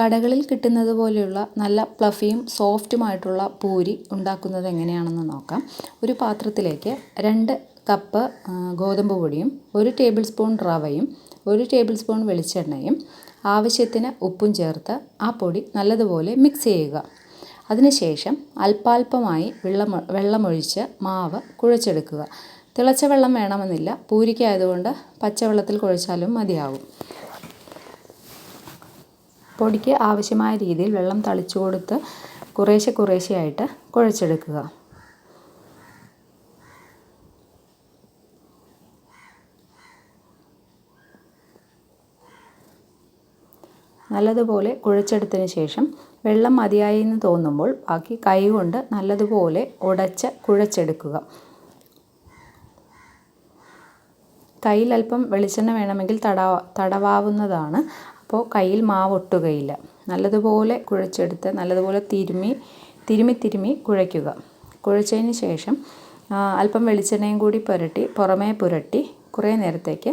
കടകളിൽ കിട്ടുന്നത് പോലെയുള്ള നല്ല പ്ലഫിയും സോഫ്റ്റുമായിട്ടുള്ള പൂരി ഉണ്ടാക്കുന്നത് എങ്ങനെയാണെന്ന് നോക്കാം. ഒരു പാത്രത്തിലേക്ക് രണ്ട് കപ്പ് ഗോതമ്പ് പൊടിയും ഒരു ടേബിൾ സ്പൂൺ റവയും ഒരു ടേബിൾ സ്പൂൺ വെളിച്ചെണ്ണയും ആവശ്യത്തിന് ഉപ്പും ചേർത്ത് ആ പൊടി നല്ലതുപോലെ മിക്സ് ചെയ്യുക. അതിനുശേഷം അല്പാൽപമായി വെള്ളം വെള്ളമൊഴിച്ച് മാവ് കുഴച്ചെടുക്കുക. തിളച്ച വെള്ളം വേണമെന്നില്ല. പൂരിക്കായതുകൊണ്ട് പച്ചവെള്ളത്തിൽ കുഴച്ചാലും മതിയാകും പൊടിക്ക് ആവശ്യമായ രീതിയിൽ വെള്ളം തളിച്ചു കൊടുത്ത് കുറേശ്ശെ കുറേശ്ശെയായിട്ട് കുഴച്ചെടുക്കുക. നല്ലതുപോലെ കുഴച്ചെടുത്തതിന് ശേഷം വെള്ളം മതിയായി എന്ന് തോന്നുമ്പോൾ ബാക്കി കൈകൊണ്ട് നല്ലതുപോലെ ഉടച്ച് കുഴച്ചെടുക്കുക. കയ്യിൽ അല്പം വെളിച്ചെണ്ണ വേണമെങ്കിൽ തടവ തടവാവുന്നതാണ്. അപ്പോൾ കയ്യിൽ മാവ് ഒട്ടുകയില്ല. നല്ലതുപോലെ കുഴച്ചെടുത്ത് നല്ലതുപോലെ തിരുമി തിരുമി തിരുമി കുഴയ്ക്കുക. കുഴച്ചതിന് ശേഷം അല്പം വെളിച്ചെണ്ണയും കൂടി പുരട്ടി പുറമേ പുരട്ടി കുറേ നേരത്തേക്ക്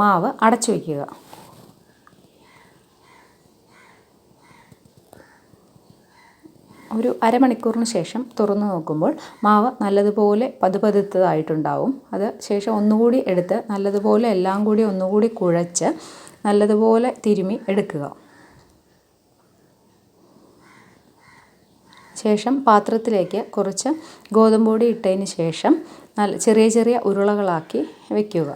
മാവ് അടച്ചു വയ്ക്കുക. ഒരു അരമണിക്കൂറിന് ശേഷം തുറന്നു നോക്കുമ്പോൾ മാവ് നല്ലതുപോലെ പതുപതുത്തതായിട്ടുണ്ടാവും. അത് ശേഷം ഒന്നുകൂടി എടുത്ത് നല്ലതുപോലെ എല്ലാം കൂടി ഒന്നുകൂടി കുഴച്ച് നല്ലതുപോലെ തിരുമി എടുക്കുക. ശേഷം പാത്രത്തിലേക്ക് കുറച്ച് ഗോതമ്പ് പൊടി ഇട്ടതിന് ശേഷം നല്ല ചെറിയ ചെറിയ ഉരുളകളാക്കി വയ്ക്കുക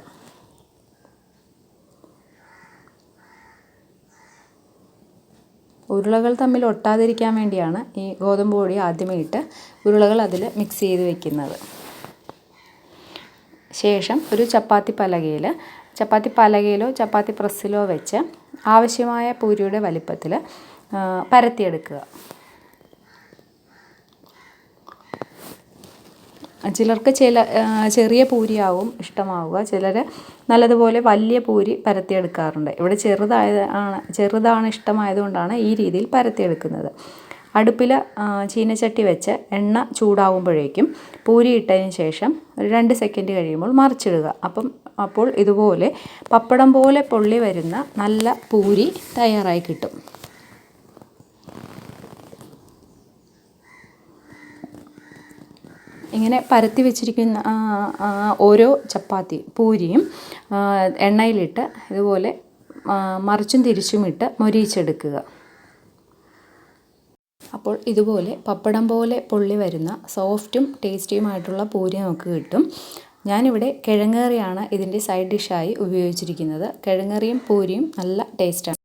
ഉരുളകൾ തമ്മിൽ ഒട്ടാതിരിക്കാൻ വേണ്ടിയാണ് ഈ ഗോതമ്പ് പൊടി ആദ്യമേ ഇട്ട് ഉരുളകൾ അതിൽ മിക്സ് ചെയ്ത് വെക്കുന്നത്. ശേഷം ഒരു ചപ്പാത്തി പലകയിൽ ചപ്പാത്തി പലകയിലോ ചപ്പാത്തി പ്രസ്സിലോ വെച്ച് ആവശ്യമായ പൂരിയുടെ വലിപ്പത്തിൽ പരത്തിയെടുക്കുക. ചിലർക്ക് ചില ചെറിയ പൂരിയാവും ഇഷ്ടമാവുക. ചിലർ നല്ലതുപോലെ വലിയ പൂരി പരത്തിയെടുക്കാറുണ്ട്. ഇവിടെ ചെറുതായത് ആണ് ചെറുതാണ് ഇഷ്ടമായതുകൊണ്ടാണ് ഈ രീതിയിൽ പരത്തിയെടുക്കുന്നത്. അടുപ്പിൽ ചീനച്ചട്ടി വെച്ച് എണ്ണ ചൂടാവുമ്പോഴേക്കും പൂരി ഇട്ടതിന് ശേഷം രണ്ട് സെക്കൻഡ് കഴിയുമ്പോൾ മറിച്ചിടുക. അപ്പം അപ്പോൾ ഇതുപോലെ പപ്പടം പോലെ പൊള്ളി വരുന്ന നല്ല പൂരി തയ്യാറായി കിട്ടും. ഇങ്ങനെ പരത്തി വെച്ചിരിക്കുന്ന ഓരോ ചപ്പാത്തി പൂരിയും എണ്ണയിലിട്ട് ഇതുപോലെ മറിച്ചും തിരിച്ചും ഇട്ട് മൊരിയിച്ചെടുക്കുക. അപ്പോൾ ഇതുപോലെ പപ്പടം പോലെ പൊള്ളി വരുന്ന സോഫ്റ്റും ടേസ്റ്റിയുമായിട്ടുള്ള പൂരി നമുക്ക് കിട്ടും. ഞാനിവിടെ കിഴങ്ങേറിയാണ് ഇതിന്റെ സൈഡ് ഡിഷായി ഉപയോഗിച്ചിരിക്കുന്നത്. കിഴങ്ങേറിയും പൂരിയും നല്ല ടേസ്റ്റാണ്.